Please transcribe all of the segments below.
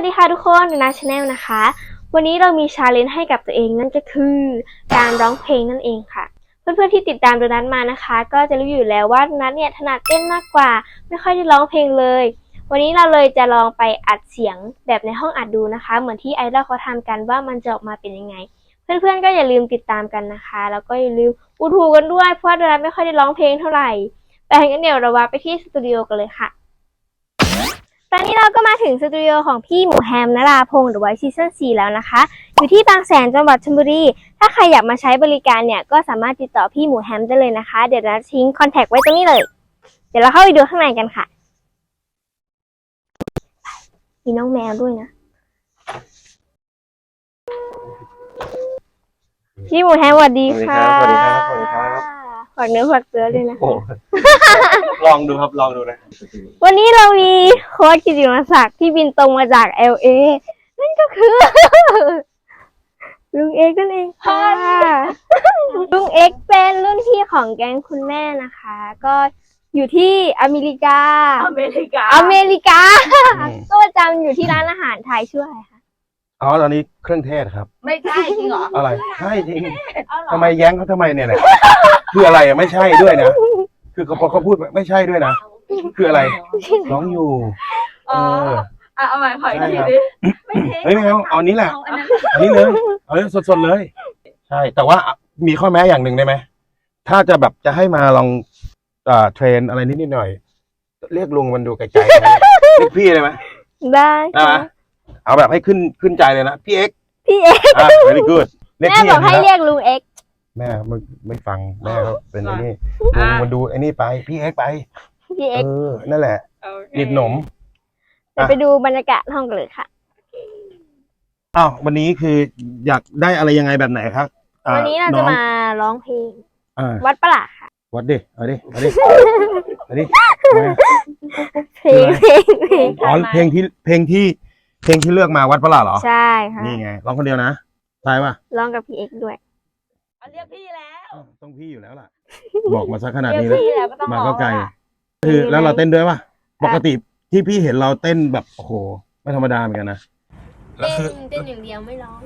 วัสดีค่ะทุกคนนาชาแนลนะคะ วันนี้เรามีชาเลนจ์ให้กับตัวเองนั่นก็คือการร้องเพลงนั่นเองค่ะ เพื่อนๆที่ติดตามโดนัทมานะคะ ก็จะรู้อยู่แล้วว่าโดนัทเนี่ยถนัดเต้นมากกว่า ไม่ค่อยได้ร้องเพลงเลย วันนี้เราเลยจะลองไปอัดเสียงแบบในห้องอัดดูนะคะ เหมือนที่ไอดอลเขาทำกันว่ามันจะออกมาเป็นยังไง เพื่อนๆก็อย่าลืมติดตามกันนะคะ แล้วก็อย่าลืมอุดหูกันด้วยเพราะว่าโดนัทไม่ค่อยได้ร้องเพลงเท่าไหร่แต่งั้นเดี๋ยวเราว่าไปที่สตูดิโอกันเลยค่ะ ตอนนี้เราก็มาถึงสตูดิโอของพี่หมูแฮมนราพงศ์หรือว่าซีซั่น4แล้วนะคะ อยู่ที่บางแสนจังหวัดชลบุรี ถ้าใครอยากมาใช้บริการเนี่ย ก็สามารถติดต่อพี่หมูแฮมได้เลยนะคะ เดี๋ยวเราทิ้งคอนแทคไว้ตรงนี้เลย เดี๋ยวเราเข้าไปดูข้างในกันค่ะ มีน้องแมวด้วยนะ พี่หมูแฮมสวัสดีค่ะ สวัสดีครับสวัสดีครับากเนื้อฝากตัวด้วยนะ โอ้ลองดูครับลองดูนะ วันนี้เรามีโค้ชกิติมศักดิ์ที่บินตรงมาจาก LA นั่นก็คือ ลุงเอกนั่นเองค่ะ ลุงเอกเป็นรุ่นพี่ของแก๊งคุณแม่นะคะ ก็อยู่ที่อเมริกา อเมริกา อเมริกา อืม ก็ประจำอยู่ที่ร้านอาหารไทยชื่ออะไรคะ อ๋อตอนนี้เครื่องเทศครับ ไม่ใช่จริงเหรออะไรใช่จริงเอาเหรอทำไมแย้งเขาทำไมเนี่ยแหละคืออะไรอะไม่ใช่ด้วยนะคือเขาพอเขาพูดไม่ใช่ด้วยนะคืออะไรร้องอยู่อ๋อเออ อะเอาใหม่ขออีกทีใช่ครับดิไม่เทเฮ้ยไม่เอาเอาอันนี้แหละ เอาอันนั้นอันนี้เลยเอาเลยสดๆเลย ใช่ แต่ว่ามีข้อแม้อย่างหนึ่งได้ไหม ถ้าจะแบบจะให้มาลองอ่าเทรนอะไรนิดๆหน่อยๆเรียกลุงมันดูไกลๆนะเรียกพี่เลยไหมได้ได้ไหม เอาแบบให้ขึ้นขึ้นใจเลยนะ พี่เอ็กพี่เอกอะ very good เรียกแม่พี่บออกย่างให้นี้แล้วเรียกลุงเอกแม่ไม่ไม่ฟังแม่เขาเป็นไอ้นี่ลุงมันดูไอ้นี่ไป พี่เอ็กไป พี่เอกเออนั่นแหละโอเคดิดหนม เดี๋ยวไปดูบรรยากาศห้องกันเลยค่ะ อ้าววันนี้คืออยากได้อะไรยังไงแบบไหนครับอ่วันนี้เราจะองมาร้องเพลง อ่าวัดประหลาดค่ะ วัดดิเอาดิเอาดิเอาดิเพลงเพลงเพลงอ๋อเพลงที่เพลงที่ เพลงที่เลือกมาวัดประหลาดเหรอ ใช่ค่ะนี่ไงร้องคนเดียวนะใช่ป่ะร้องกับพี่เอกด้วยเอาเรียกพี่แล้วอ้าวต้องพี่อยู่แล้วล่ะ บอกมาสักขนาดเรียนี้กแล้ว พี่แล้วก็ต้องมาร้ก็องไกลอะคือแล้วเราเต้นด้วยป่ะ ปกติที่พี่เห็นเราเต้นแบบโอ้โหไม่ธรรมดาเหมือนกันนะแล้วเต้นคือเต้นอย่างเดียวไม่ร้อง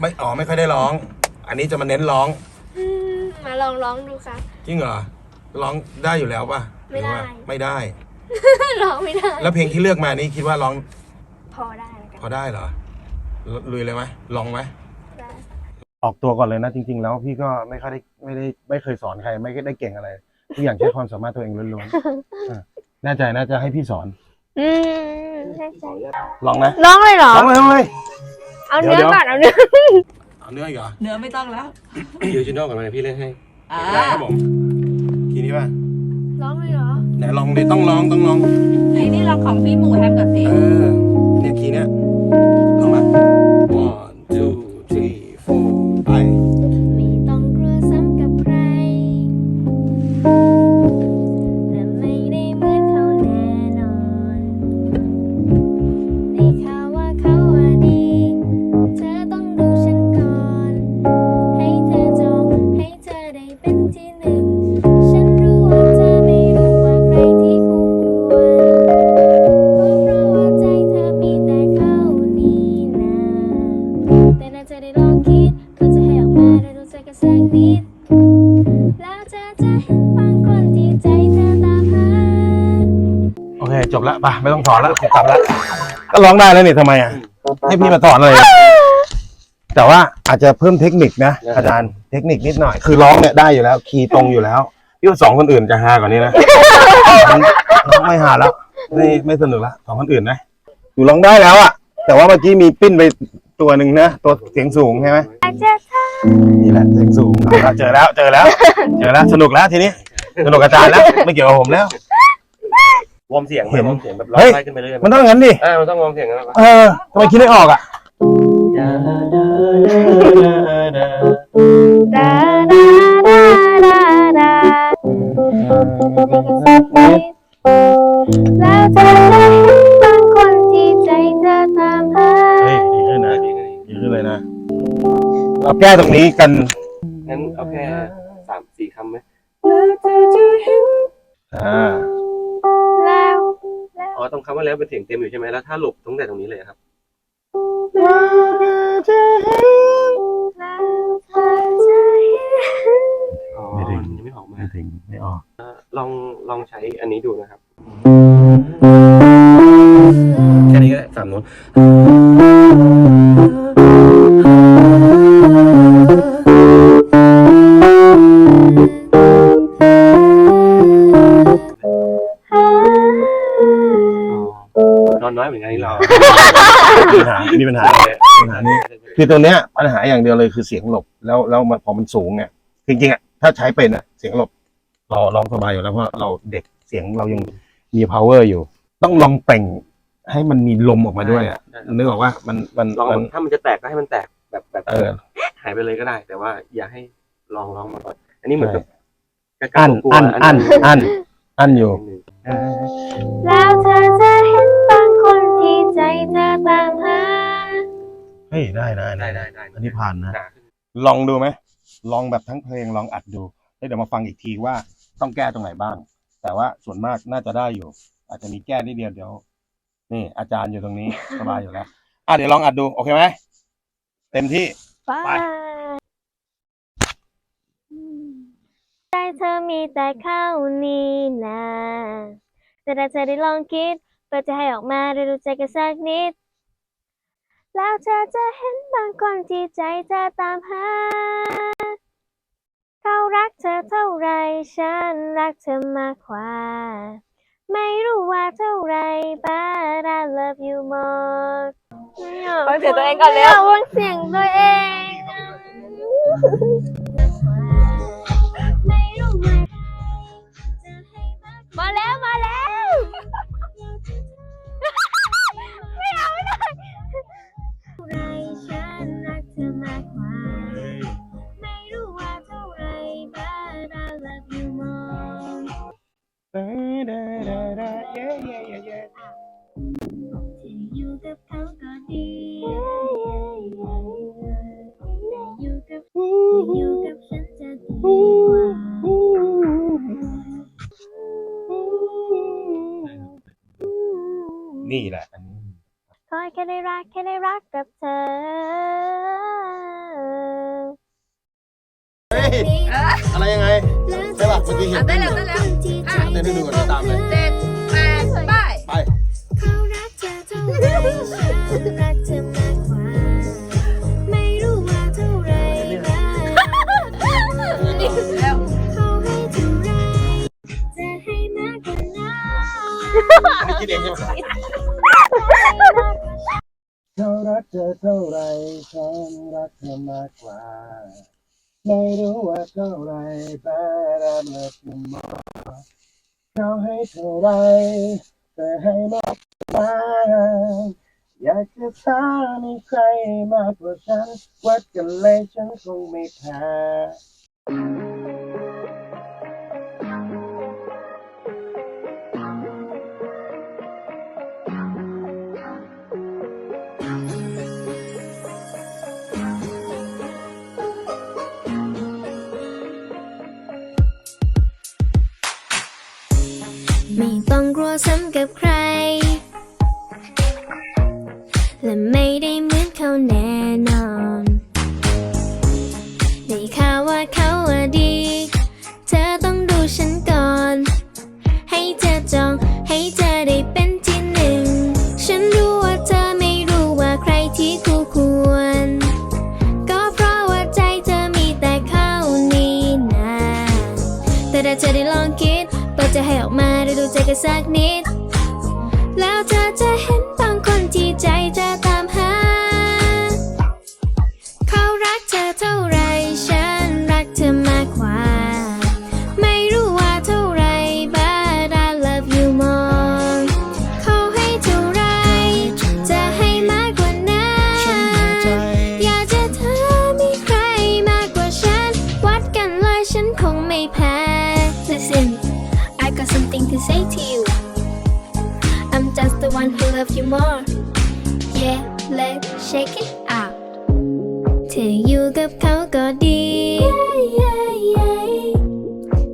ไม่อ๋อไม่ค่อยได้ร้อง อันนี้จะมาเน้นร้องอืมมาลองร้องดูค่ะ จริงเหรอร้องได้อยู่แล้วป่ะไม่ได้หรือว่าไม่ได้ ร้องไม่ได้ แล้วเพลงที่เลือกมานี่คิดว่าร้อง พอได้แล้วกันพอได้เหรอลลุยเลยไหมลองไหมได้ ออกตัวก่อนเลยนะจริง ๆ แล้วพี่ก็ไม่ค่อยได้ไม่ได้ไม่เคยสอนใคร ไม่ได้เก่งอะไรทุกอย่างใช้ความสามารถตัวเองล้วนๆอะแน่ใจน่าจะให้พี่สอน อืมใช่ใช่ลองนะร้องเลยเหรอ ลองเลยลองเลย เอาเดี๋เนื้ยวอเดี๋ยวก่อนเอาเนื้อ เอาเนื้ออีกเหรอเนื้อไม่ต้องแล้ว อยูชิโน่ก่อนมาพี่เล่นให้อ่า ได้ครับผมทีนี้ป่ะร้องเลยเหรอ ไหนลองดิต้องลองต้องลอง ไอ้นี่ลองของพี่หมูแฮมก่อนสิเออ เนี่ยคีย์เนี้ย ไม่ต้องสอนแล้วกลับแล้วก็ร้องได้แล้วนี่ทำไมอะให้พี่มาสอนเลยอะแต่ว่าอาจจะเพิ่มเทคนิคนะอาจารย์เทคนิคนิดหน่อย คือร้องเนี่ยได้อยู่แล้ว คีย์ตรงอยู่แล้วพี่ว่าสองคนอื่นจะฮากว่านี้นะร้องไม่ฮาแล้วไม่ไม่สนุกละสองคนอื่นนะอยู่ร้องได้แล้วอะ แต่ว่าเมื่อกี้มีปิ้นไปตัวหนึ่งนะตัวเสียงสูงใช่ไหมอยากจะทนี่แหละเสียงสูงเอาละเจอแล้วเจอแล้ว เจอแล้วสนุกแล้วทีนี้สนุกอาจารย์แล้วไม่เกี่ยวกับผมแล้ว วอร์มเสียงไหมเห็น วอร์มเสียงแบบร้อเฮ้งยไล่ขึ้นไปเรื่อยๆมันต้องอย่างนั้นดิ อ่ามันต้องวอร์มเสียงแล้วเออทำไมคิดไม่ออกอะำดาดาดาดาดาแล้วเธอจะเห็นบางคนที่ใจเธอตามหา เฮ้ยดีขึ้นนะดีขึ้นเลยนะ เราแก้ตรงนี้กัน อ่าแล้วอ๋อตรงคำว่าว่าแล้วเป็นเสียงเต็มอยู่ใช่ไหมแล้วถ้าหลบตั้งแต่ตรงนี้เลยครับอ๋อไม่ถึงยังไม่ออกมา ไม่ถึงไม่ออกลองลองใช้อันนี้ดูนะครับแค่นี้ก็ได้สามโน้ต นอนน้อยเหมือนกันนี่เรามีปัญหามีปัญหาปัญหานี้คือตัวเนี้ยปัญหาอย่างเดียวเลยคือเสียงหลบแล้วแล้วมันพอมันสูงเนี่ยจริงๆอะถ้าใช้เป็นอะเสียงหลบเราร้องสบายอยู่แล้วเพราะเราเด็กเสียงเรายังมี power อยู่ ต้องลองแต่งให้มันมีลมออกมาด้วยอะนึกออกว่ามันมันลองมันถ้ามันจะแตกก็ให้มันแตกแบบแบบเออหายไปเลยก็ได้ แต่ว่าอย่าให้ลองลองมาก่อนอันนี้เหมือนกับกล้าๆอันกลัวอันๆอันอันอันอยู่นิดนึงแล้วเธอจะ ใจเธอตามหาเฮ้ยได้ได้ได้ได้ได้อันนี้ผ่านนะหนาขึ้นลองดูไหมลองแบบทั้งเพลงลองอัดดูแล้วเดี๋ยวมาฟังอีกทีว่าต้องแก้ตรงไหนบ้าง แต่ว่าส่วนมากน่าจะได้อยู่ อาจจะมีแก้นิดเดียวเดี๋ยว นี่ อาจารย์อยู่ตรงนี้ สบายอยู่แล้วอะเดี๋ยวลองอัดดู โอเคไหมเต็มที่ ไป ใจเธอมีแต่ข้าวนี้นะแต่ถ้าเธอได้ลองคิด เพื่อจะให้ออกมาได้รู้ใจกันสักนิด แล้วเธอจะเห็นบางคนที่ใจเธอตามหา เขารักเธอเท่าไรฉันรักเธอมากกว่า ไม่รู้ว่าเท่าไร but I love you more ฟังเสียงตัวเองก่อนเร็วยาฟังเสียงตัวเอง นี่แหละอันนี้ขอให้แค่ได้รักแค่ได้รักกับเธอเฮ้ยอะไรยังไงใช่ป่ะเมื่อกี้เห็นได้แล้วได้แล้วอะเต้นให้ดูก่อนตามเลยเจ็ดแปดไปไปเขารักเธอเท่าไรฉันรักเธอมากกว่าไม่รู้ว่าเท่าไรบ้างแล้วเขาให้เท่าไรจะให้มากกว่านั้นอันนี้คิดเองใช่ไหม เขารักเธอเท่าไรฉันรักเธอมากกว่า ไม่รู้ว่าเท่าไรแต่รักเธอมากเขาให้เท่าไรแต่ให้มากกว่าอยากจะท้ามีใครมากกว่าฉันวัดกันเลยฉันคงไม่แพ้ ไม่ต้องกลัวซ้ำกับใคร และไม่ได้เหมือนเขาแน่นอนได้ข่าวว่าเขาอะดี เธอต้องดูฉันก่อน ให้เธอจองให้เธอได้เป็นที่หนึ่ง ฉันรู้ว่าเธอไม่รู้ว่าใครที่คู่ควร ก็เพราะว่าใจเธอมีแต่เขานี่นาแต่ถ้าเธอได้ลองคิด จะใจให้ออกมาได้ดูใจกันสักนิด แล้วเธอจะเห็นบางคนที่ใจจะตามหา เขารักเธอเท่า more Yeah let's shake it out เธออยู่กับเขาก็ดี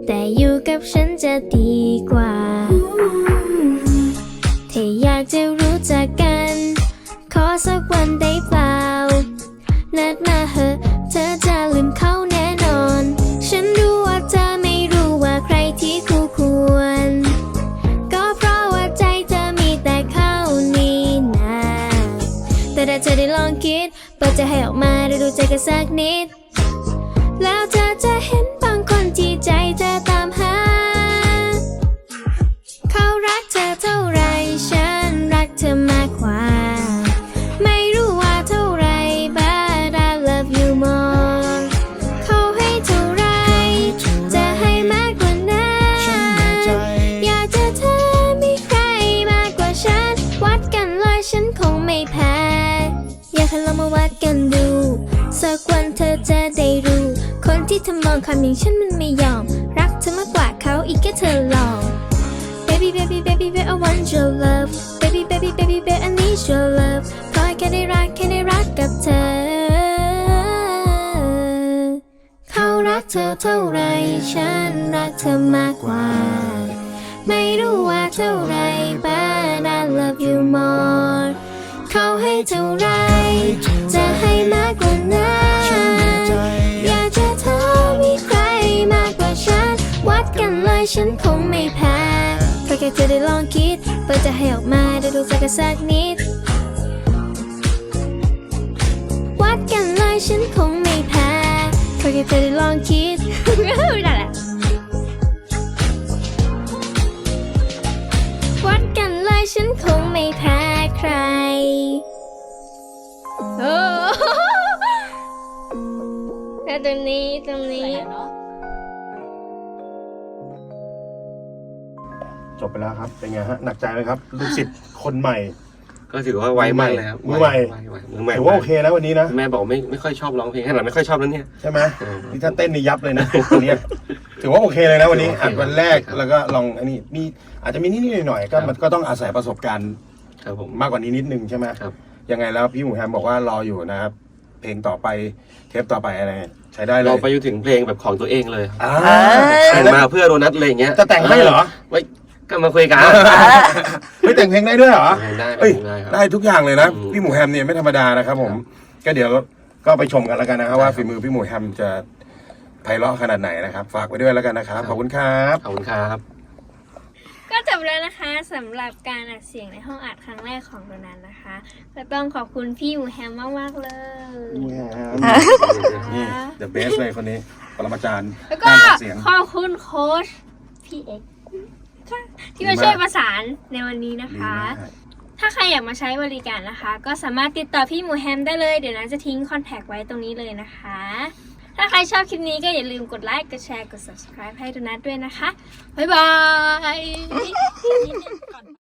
แต่อยู่กับฉันจะดีกว่า เธออยากจะรู้จักกัน ขอสักวันได้เปล่า นัดมาเหอะ เธอจะลืมเขาน่นันสักนิด แล้วเธอจะเห็นบางคนที่ใจเธอตามหา เขารักเธอเท่าไรฉันรักเธอมากกว่า ไม่รู้ว่าเท่าไร but I love you more เขาให้เท่าไร จะให้มากกว่านั้น อยากจะเธอมีใครมากกว่าฉัน วัดกันเลยฉันคงไม่แพ้ อยากให้เรามาวัดกันดู กวันเธอจะได้รู้ คนที่เธอมองคำอย่างฉันมันไม่ยอม รักเธอมากกว่าเขาอีกแค่เธอลอง Baby baby baby baby I want your love Baby baby baby baby I need your love ขอแค่ได้รักแค่ได้รักกับเธอ เขารักเธอเท่าไรฉันรักเธอมากกว่า ไม่รู้ว่าเท่าไร but I love you more เขาให้เท่าไร จะให้มากกว่า ฉันคงไม่แพ้แค่แค่เธอได้ลองคิดเปิดใจให้ออกมาได้ดูสักสักนิด วัดกันเลยฉันคงไม่แพ้แค่แค่เธอได้ลองคิดไม่ได้แหละวัดกันเลยฉันคงไม่แพ้ใครโอ้ แล้วตรงนี้ตรงนี้ จบไปแล้วครับ เป็นไงฮะ หนักใจไหมครับ ลูกศิษย์คนใหม่ ก็ถือว่าไวมากเลยครับมือใหม่ไวไวมือใหม่ถือว่าโอเคนะวันนี้นะ แม่บอกไม่ไม่ค่อยชอบร้องเพลงขนาดไม่ค่อยชอบแล้วเนี่ย ใช่ไหมเออนี่ถ้าเต้นนี่ยับเลยนะวันนี้ถือว่าโอเคเลยนะวันนี้ถือว่าโอเคอัดวันแรกครับแล้วก็ลองอันนี้มีอาจจะมีนิดๆหน่อยๆก็ครับมันก็ต้องอาศัยประสบการณ์ครับผมมากกว่านี้นิดนึงใช่ไหมครับยังไงแล้วพี่หมูแฮมบอกว่ารออยู่นะครับเพลงต่อไปเทปต่อไปอะไรใช้ได้เลเรายไปอยู่ถึงเพลงแบบของตัวเองเลยอ่าแต่งมาเพื่อโดนัทเลยอย่างเงี้ยจะแต่งให้เหรอไว้ ก็มาคุยกันเฮ้ยแต่งเพลงได้ด้วยเหรอ ได้เอ้ย ได้ครับ ได้ทุกอย่างเลยนะ อืม พี่หมูแฮมเนี่ยไม่ธรรมดานะครับผม ก็เดี๋ยวก็ไปชมกันแล้วกันนะครับว่าฝีมือพี่หมูแฮมจะไพเราะขนาดไหนนะครับ ฝากไว้ด้วยแล้วกันนะครับ ขอบคุณครับ ขอบคุณครับ ก็จบแล้วนะคะสำหรับการอัดเสียงในห้องอัดครั้งแรกของโดนัทนะคะ ก็ต้องขอบคุณพี่หมูแฮมมากๆเลย นี่ the best เลยคนนี้ ปรมาจารย์แล้วก็การอัดเสียง ขอบคุณโค้ชพี่เอ็กซ์ค่ะ ที่มาช่วยประสานในวันนี้นะดีคะมากถ้าใครอยากมาใช้บริการนะคะ ก็สามารถติดต่อพี่หมูแฮมได้เลย เดี๋ยวนั้นจะทิ้งคอนแทคไว้ตรงนี้เลยนะคะ ถ้าใครชอบคลิปนี้ก็อย่าลืมกดไลค์กดแชร์กด subscribe ให้โดนัทด้วยนะคะ บ๊ายบาย